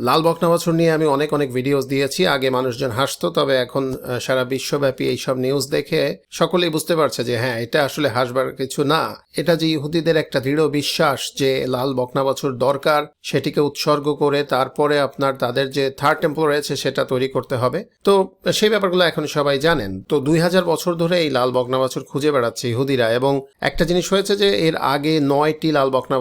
লাল বকনা বছর নিয়ে আমি অনেক অনেক ভিডিওস দিয়েছি। আগে মানুষজন হাসতো, তবে এখন সারা বিশ্বব্যাপী এইসব নিউজ দেখে সকলেই বুঝতে পারছে যে হ্যাঁ এটা আসলে হাসবার কিছু না। এটা যে ইহুদিদের একটা দৃঢ় বিশ্বাস যে লাল বকনা বছর দরকার, সেটিকে উৎসর্গ করে তারপরে আপনার তাদের যে থার্ড টেম্পল রয়েছে, সেটা তৈরি করতে হবে। তো, সেই ব্যাপারগুলো এখন সবাই জানেন। তো দুই হাজার বছর ধরে এই লাল বকনা খুঁজে বেড়াচ্ছে ইহুদিরা এবং একটা জিনিস হয়েছে যে এর আগে নয়টি লাল বকনা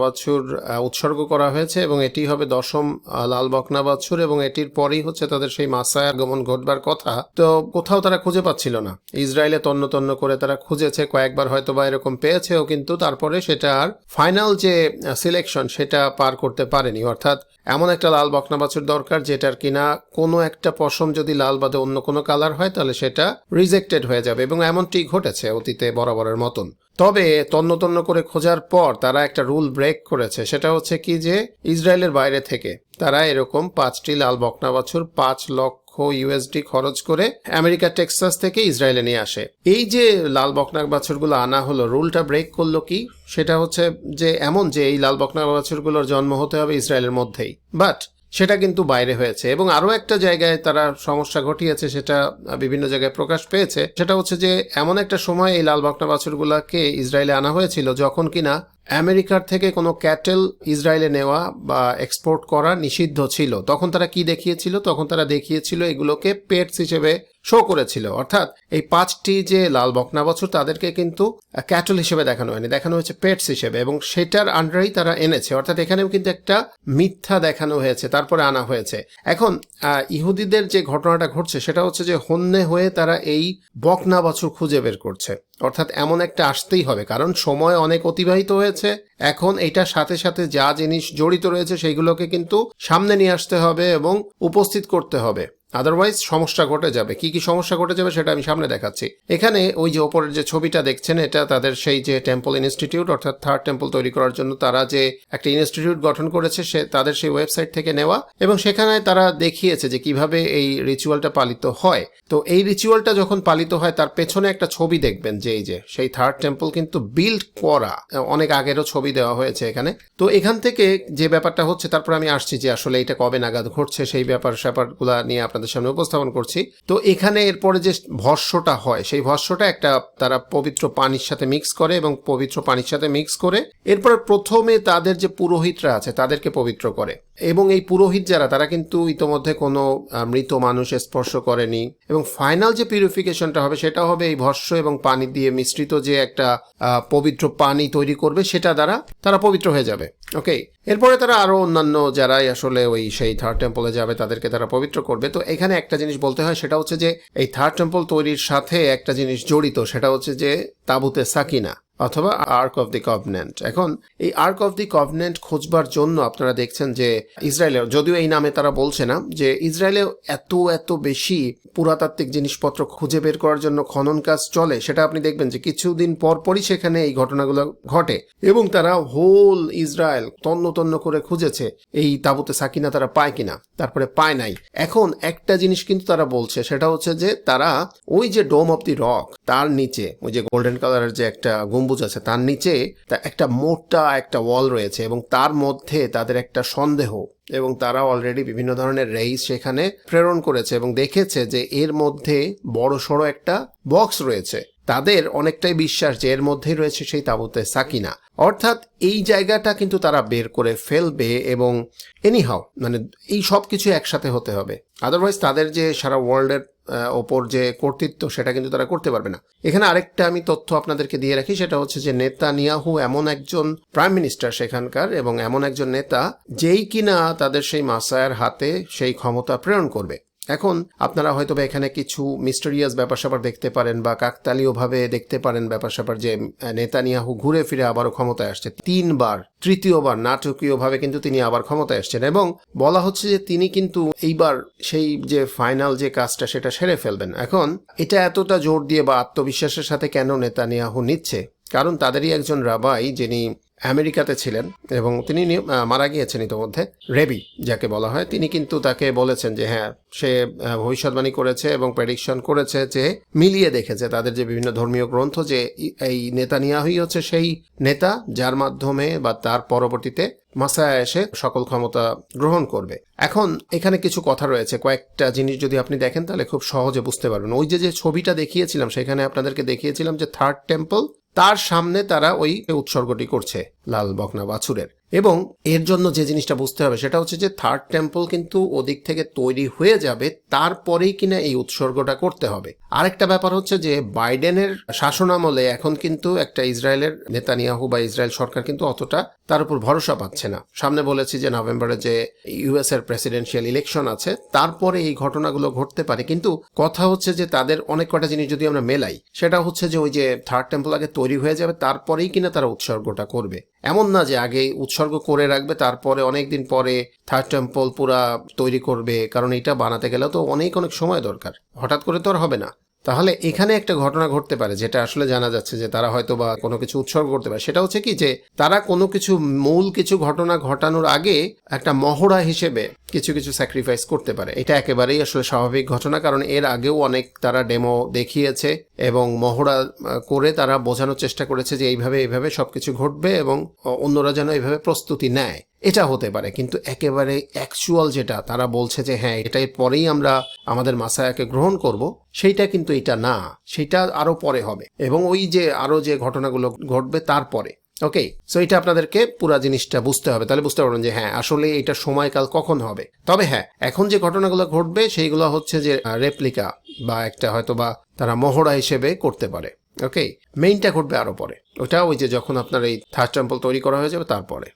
উৎসর্গ করা হয়েছে এবং এটি হবে দশম লাল বকনা বাছুর এবং এটির পরেই হচ্ছে তাদের সেই মাসায় আগমন ঘটবার কথা। তো কোথাও তারা খুঁজে পাচ্ছিল না। ইসরায়েলে তন্ন তন্ন করে তারা খুঁজেছে, কয়েকবার হয়তো বা এরকম পেয়েছেও কিন্তু তারপরে সেটা আর ফাইনাল যে সিলেকশন সেটা পার করতে পারেনি। অর্থাৎ এমন একটা লাল বকনা বাছুর দরকার যেটার কিনা কোনো একটা পশম যদি লাল বাদে অন্য কোনো কালার হয় তাহলে সেটা রিজেক্টেড হয়ে যাবে এবং এমনটি ঘটেছে অতীতে বরাবরের মতন। তবে তন্ন তন্ন করে খোঁজার পর তারা একটা রুল ব্রেক করেছে। সেটা হচ্ছে কি যে, ইসরায়েলের বাইরে থেকে তারা এরকম পাঁচটি লাল বকনা বাছুর পাঁচ লক্ষ ইউএসডি খরচ করে আমেরিকা, টেক্সাস থেকে ইসরায়েলে নিয়ে আসে। এই যে লাল বকনা বাছুরগুলো আনা হলো, রুলটা ব্রেক করল কি? সেটা হচ্ছে যে, এমন যে, এই লাল বকনা বাছুরগুলোর জন্ম হতে হবে ইসরায়েলের মধ্যেই। বাট সেটা কিন্তু বাইরে হয়েছে। এবং আরও একটা জায়গায় তারা সমস্যা ঘটিয়েছে, সেটা বিভিন্ন জায়গায় প্রকাশ পেয়েছে, সেটা হচ্ছে যে এমন একটা সময় এই লাল বকনা বাছুরগুলোকে ইসরায়েলে আনা হয়েছিল যখন কিনা আমেরিকার থেকে কোনো ক্যাটেল ইসরায়েলে নেওয়া বা এক্সপোর্ট করা নিষিদ্ধ ছিল। তখন তারা কি দেখিয়েছিল? তখন তারা দেখিয়েছিল এগুলোকে পেটস হিসেবে শো করেছিল। অর্থাৎ এই পাঁচটি যে লাল বকনা বছর, তাদেরকে কিন্তু ক্যাটল হিসেবে দেখানো হয়নি। দেখানো হয়েছে পেটস হিসেবে এবং সেটার আন্ডারেই তারা এনেছে। অর্থাৎ এখানেও কিন্তু একটা মিথ্যা দেখানো হয়েছে, তারপরে আনা হয়েছে। এখন ইহুদিদের যে ঘটনাটা ঘটছে, সেটা হচ্ছে যে হন্যে হয়ে তারা এই বকনা বছর খুঁজে বের করছে। অর্থাৎ এমন একটা আসতেই হবে, কারণ সময় অনেক অতিবাহিত হয়েছে। এখন এটার সাথে সাথে যা জিনিস জড়িত রয়েছে, সেগুলোকে কিন্তু সামনে নিয়ে আসতে হবে এবং উপস্থিত করতে হবে। আদারওয়াইজ সমস্যা ঘটে যাবে। কি কি সমস্যা ঘটে যাবে সেটা আমি সামনে দেখাচ্ছি। এখানে ওই যে ওপরের যে ছবিটা দেখছেন, এটা তাদের সেই যে টেম্পল ইনস্টিটিউট অর্থাৎ থার্ড টেম্পল তৈরি করার জন্য তারা যে একটা ইনস্টিটিউট গঠন করেছে, সে তাদের সেই ওয়েবসাইট থেকে নেওয়া এবং সেখানে তারা দেখিয়েছে যে কীভাবে এই রিচুয়ালটা পালিত হয়। তো এই রিচুয়ালটা যখন পালিত হয়, তার পেছনে একটা ছবি দেখবেন যে এই যে সেই থার্ড টেম্পল কিন্তু বিল্ড করা। অনেক আগেরও ছবি দেওয়া হয়েছে এখানে। তো এখান থেকে যে ব্যাপারটা হচ্ছে, তারপর আমি আসছি যে আসলে এটা কবে নাগাদ ঘটছে, সেই ব্যাপার স্যাপারগুলা নিয়ে আপনাদের সামনে উপস্থাপন করছি। তো এখানে এরপরে যে ভস্যটা হয়, সেই ভস্যটা একটা তারা পবিত্র পানির সাথে মিক্স করে এবং পবিত্র পানির সাথে মিক্স করে এরপরে প্রথমে তাদের যে পুরোহিতরা আছে, তাদেরকে পবিত্র করে। এবং এই পুরোহিত যারা, তারা কিন্তু ইতোমধ্যে কোনো মৃত মানুষ স্পর্শ করেনি। এবং ফাইনাল যে পিউরিফিকেশনটা হবে, সেটা হবে এই ভস্য এবং পানি দিয়ে মিশ্রিত যে একটা পবিত্র পানি তৈরি করবে, সেটা দ্বারা তারা পবিত্র হয়ে যাবে। ওকে এরপরে তারা আরও অন্যান্য যারাই আসলে ওই সেই থার্ড টেম্পলে যাবে, তাদেরকে তারা পবিত্র করবে। তো এখানে একটা জিনিস বলতে হয়, সেটা হচ্ছে যে এই থার্ড টেম্পল তৈরির সাথে একটা জিনিস জড়িত, সেটা হচ্ছে যে তাবুতে সাকিনা। অথবা আর্ক অফ দি কভনেন্ট এখন এই আর্ক অফ দি কভনেন্ট খোঁজবার জন্য আপনারা দেখছেন যে ইসরায়েলে, যদিও এই নামে তারা বলছে না, যে ইসরায়েলে এত এত বেশি পুরাতাত্ত্বিক জিনিসপত্র খুঁজে বের করার জন্য খনন কাজ চলে, সেটা আপনি দেখবেন যে কিছুদিন পর পরই সেখানে এই ঘটনাগুলো ঘটে। এবং তারা হোল ইসরায়েল তন্ন তন্ন করে খুঁজেছে, এই তাবুতে সাকিনা তারা পায় কিনা, তারপরে পায় নাই। এখন একটা জিনিস কিন্তু তারা বলছে, সেটা হচ্ছে যে তারা ওই যে ডোম অফ দি রক তার নিচে, ওই যে গোল্ডেন কালারের যে একটা গম্বুজ আছে। তার নিচে একটা মোটা একটা ওয়াল রয়েছে এবং তার মধ্যে তাদের একটা সন্দেহ এবং তারা অলরেডি বিভিন্ন ধরনের রেইস সেখানে প্রেরণ করেছে এবং দেখেছে যে এর মধ্যে বড় সড়ো একটা বক্স রয়েছে। তাদের অনেকটাই বিশ্বাস যে এর মধ্যেই রয়েছে সেই তাবুতে সাকিনা। অর্থাৎ এই জায়গাটা কিন্তু তারা বের করে ফেলবে এবং এনিহাও মানে এই সব কিছু একসাথে হতে হবে। আদারওয়াইজ তাদের যে সারা ওয়ার্ল্ডের ওপর যে কর্তৃত্ব, সেটা কিন্তু তারা করতে পারবে না। এখানে আরেকটা আমি তথ্য আপনাদেরকে দিয়ে রাখি, সেটা হচ্ছে যে নেতা নিয়াহু এমন একজন প্রাইম মিনিস্টার সেখানকার এবং এমন একজন নেতা যেই কিনা তাদের সেই মাসায়ের হাতে সেই ক্ষমতা প্রেরণ করবে। এখন আপনারা হয়তো এখানে কিছু মিস্টেরিয়াস ব্যাপার স্যাপার দেখতে পারেন বা কাকতালীয়ভাবে দেখতে পারেন ব্যাপার স্যাপার যে নেতানিয়াহু ঘুরে ফিরে আবারও ক্ষমতায় আসছে। তিনবার, তৃতীয়বার নাটকীয়ভাবে কিন্তু তিনি আবার ক্ষমতায় আসছেন এবং বলা হচ্ছে যে তিনি কিন্তু এইবার সেই যে ফাইনাল যে কাজটা সেটা সেরে ফেলবেন। এখন এটা এতটা জোর দিয়ে বা আত্মবিশ্বাসের সাথে কেন নেতানিয়াহু নিচ্ছে? কারণ তাদেরই একজন রাবাই যিনি আমেরিকাতে ছিলেন এবং তিনি মারা গিয়েছেন ইতোমধ্যে। রেবি, যাকে বলা হয়, তিনি কিন্তু তাকে বলেছেন যে হ্যাঁ সে ভবিষ্যৎবাণী করেছে এবং প্রেডিকশন করেছে যে, মিলিয়ে দেখেছে তাদের যে বিভিন্ন ধর্মীয় গ্রন্থ যে এই নেতানিয়াহুই হচ্ছে সেই নেতা যার মাধ্যমে বা তার পরবর্তীতে মাসায় এসে সকল ক্ষমতা গ্রহণ করবে। এখন এখানে কিছু কথা রয়েছে। কয়েকটা জিনিস যদি আপনি দেখেন তাহলে খুব সহজে বুঝতে পারবেন। ওই যে যে ছবিটা দেখিয়েছিলাম, সেখানে আপনাদেরকে দেখিয়েছিলাম যে থার্ড টেম্পল তার সামনে তারা ওই উৎসর্গটি করছে লাল বকনা বাছুরের। এবং এর জন্য যে জিনিসটা বুঝতে হবে সেটা হচ্ছে যে থার্ড টেম্পল কিন্তু ওদিক থেকে তৈরি হয়ে যাবে তারপরেই কিনা এই উৎসর্গটা করতে হবে। আরেকটা ব্যাপার হচ্ছে যে বাইডেনের শাসনামলে এখন কিন্তু একটা ইসরায়েলের নেতানিয়াহু বা ইসরায়েল সরকার কিন্তু অতটা তার উপর ভরসা পাচ্ছে না। সামনে বলেছি যে নভেম্বরে যে ইউএস এর প্রেসিডেন্সিয়াল ইলেকশন আছে, তারপরে এই ঘটনাগুলো ঘটতে পারে। কিন্তু কথা হচ্ছে যে তাদের অনেক কটা জিনিস যদি আমরা মেলাই, সেটা হচ্ছে যে ওই যে থার্ড টেম্পল আগে তৈরি হয়ে যাবে, তারপরেই কিনা তারা উৎসর্গটা করবে। এমন না যে আগে উৎসর্গ করে রাখবে, তারপরে অনেক দিন পরে থার্ড টেম্পল পুরা তৈরি করবে, কারণ এটা বানাতে গেলেও তো অনেক অনেক সময় দরকার। হঠাৎ করে তো আর হবে না। তাহলে এখানে একটা ঘটনা ঘটতে পারে, যেটা আসলে জানা যাচ্ছে যে তারা হয়তো বা কোনো কিছু উৎসর্গ করতে পারে। সেটা হচ্ছে কি যে তারা কোনো কিছু, মূল কিছু ঘটনা ঘটানোর আগে একটা মহড়া হিসেবে কিছু কিছু স্যাক্রিফাইস করতে পারে। এটা একেবারেই আসলে স্বাভাবিক ঘটনা, কারণ এর আগেও অনেক তারা ডেমো দেখিয়েছে। এবং মহড়া করে তারা বোঝানোর চেষ্টা করেছে যে এইভাবে এইভাবে সব কিছু ঘটবে এবং অন্যরা যেন এইভাবে প্রস্তুতি নেয়। এটা হতে পারে, কিন্তু একেবারে অ্যাকচুয়াল যেটা, তারা বলছে যে হ্যাঁ এটাই পরেই আমরা আমাদের মাসায়াকে গ্রহণ করব, সেইটা কিন্তু এটা না। সেটা আরও পরে হবে। এবং ওই যে আরও যে ঘটনাগুলো ঘটবে তারপরে। ওকে সো এটা আপনাদেরকে পুরা জিনিসটা বুঝতে হবে। তাহলে বুঝতে পারবেন যে হ্যাঁ আসলে এটা সময়কাল কখন হবে? তবে হ্যাঁ এখন যে ঘটনাগুলো ঘটবে, সেইগুলো হচ্ছে যে রেপ্লিকা বা একটা হয়তো বা তারা মহড়া হিসেবে করতে পারে। ওকে মেইনটা ঘটবে আরও পরে। ওটা ওই যে যখন আপনার এই থার্ড টেম্পল তৈরি করা হয়ে যাবে, তারপরে।